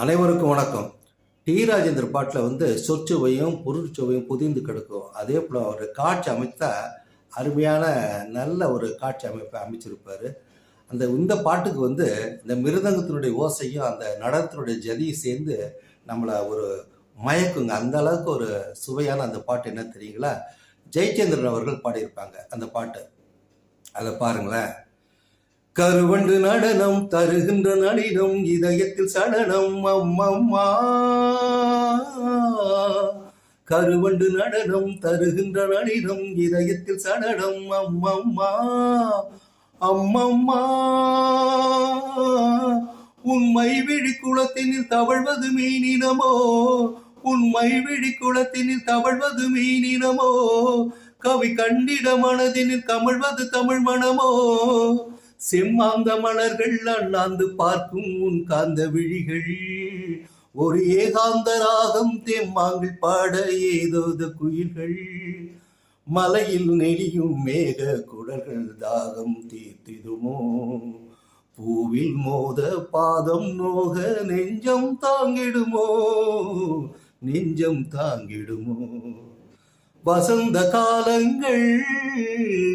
அனைவருக்கும் வணக்கம். டி. ராஜேந்திர பாட்டில் வந்து சொற்சுவையும் பொருட்சுவையும் புதிந்து கிடக்கும். அதே போல் அவர் காட்சி அமைத்தா அருமையான நல்ல ஒரு காட்சி அமைப்பை அமைச்சிருப்பார். அந்த இந்த பாட்டுக்கு வந்து இந்த மிருதங்கத்தினுடைய ஓசையும் அந்த நடனத்தினுடைய ஜதியும் சேர்ந்து நம்மளை ஒரு மயக்குங்க. அந்த அளவுக்கு ஒரு சுவையான அந்த பாட்டு என்ன தெரியுங்களா? ஜெயச்சந்திரன் அவர்கள் பாடியிருப்பாங்க அந்த பாட்டு. அதை பாருங்களேன். கருவண்டு நடனம் தருகின்ற நளினம் இதயத்தில் சடனம் அம்மம்மா. கருவண்டு நடனம் தருகின்ற நளினம் இதயத்தில் சடனம் அம்மம்மா. அம்மம்மா. உண்மை விழி குளத்தினில் தவழ்வது மீனினமோ? உண்மை விழி குளத்தினில் தவழ்வது மீனினமோ? கவி கண்டிட மனதினில் கமழ்வது தமிழ் மனமோ? செம்மாந்த மலர்கள் அண்ணாந்து பார்க்கும் உன் காந்த விழிகள். ஒரு ஏகாந்த ராகம் தெம்மாங்கில் பாட ஏதோத குயில்கள். மலையில் நெளியும் மேக குடல்கள் தாகம் தீர்த்திடுமோ? பூவில் மோத பாதம் நோக நெஞ்சம் தாங்கிடுமோ? நெஞ்சம் தாங்கிடுமோ? வசந்த காலங்கள்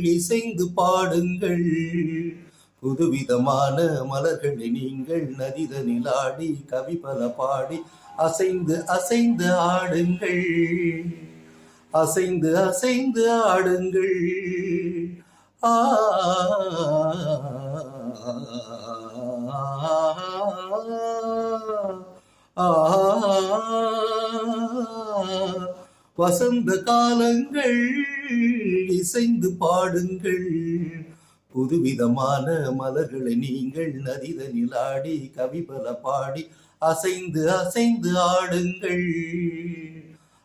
இசைந்து பாடுங்கள். புதுவிதமான மலர்களை நீங்கள் நதிதனில் ஆடி கவி பல பாடி அசைந்து அசைந்து ஆடுங்கள். அசைந்து அசைந்து ஆடுங்கள். ஆ. வசந்த காலங்கள் இசைந்து பாடுங்கள். புதுவிதமான மலர்களை நீங்கள் நதிதனில் ஆடி கவிபல பாடி அசைந்து அசைந்து ஆடுங்கள்.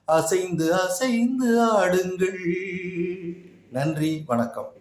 அசைந்து அசைந்து ஆடுங்கள். நன்றி வணக்கம்.